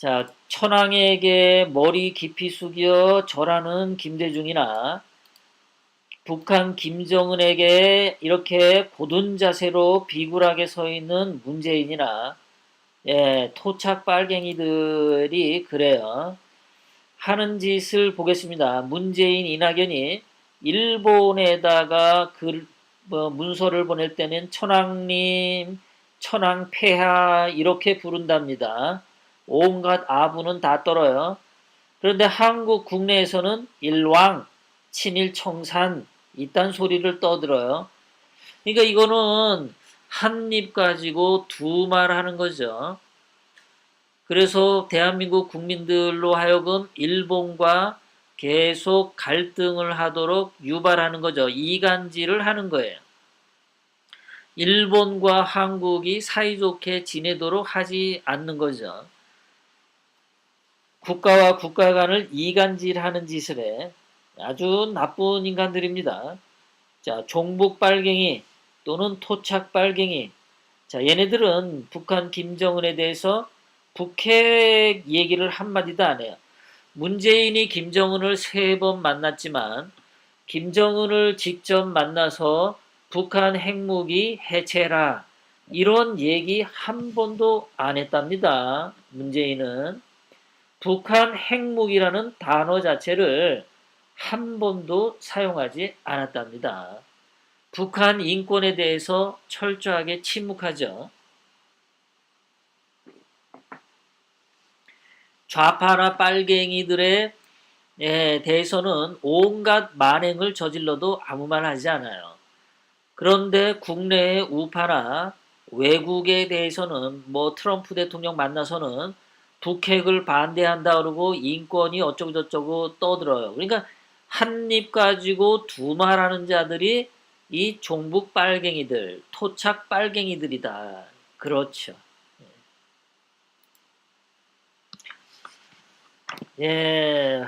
자, 천황에게 머리 깊이 숙여 절하는 김대중이나 북한 김정은에게 이렇게 고든 자세로 비굴하게 서 있는 문재인이나 예, 토착 빨갱이들이 그래요. 하는 짓을 보겠습니다. 문재인 이낙연이 일본에다가 글, 뭐 문서를 보낼 때는 천황님, 천황 폐하 이렇게 부른답니다. 온갖 아부는 다 떨어요. 그런데 한국 국내에서는 일왕, 친일 청산 이딴 소리를 떠들어요. 그러니까 이거는 한 입 가지고 두 말 하는 거죠. 그래서 대한민국 국민들로 하여금 일본과 계속 갈등을 하도록 유발하는 거죠. 이간질을 하는 거예요. 일본과 한국이 사이좋게 지내도록 하지 않는 거죠. 국가와 국가 간을 이간질하는 짓을 해. 아주 나쁜 인간들입니다. 자, 종북 빨갱이 또는 토착 빨갱이. 자, 얘네들은 북한 김정은에 대해서 북핵 얘기를 한마디도 안 해요. 문재인이 김정은을 세 번 만났지만 김정은을 직접 만나서 북한 핵무기 해체라 이런 얘기 한 번도 안 했답니다. 문재인은 북한 핵무기라는 단어 자체를 한 번도 사용하지 않았답니다. 북한 인권에 대해서 철저하게 침묵하죠. 좌파나 빨갱이들에 에 대해서는 온갖 만행을 저질러도 아무 말 하지 않아요. 그런데 국내의 우파나 외국에 대해서는 뭐 트럼프 대통령 만나서는 북핵을 반대한다 그러고 인권이 어쩌고 저쩌고 떠들어요. 그러니까 한 입 가지고 두 말 하는 자들이 이 종북 빨갱이들, 토착 빨갱이들이다. 그렇죠. 예,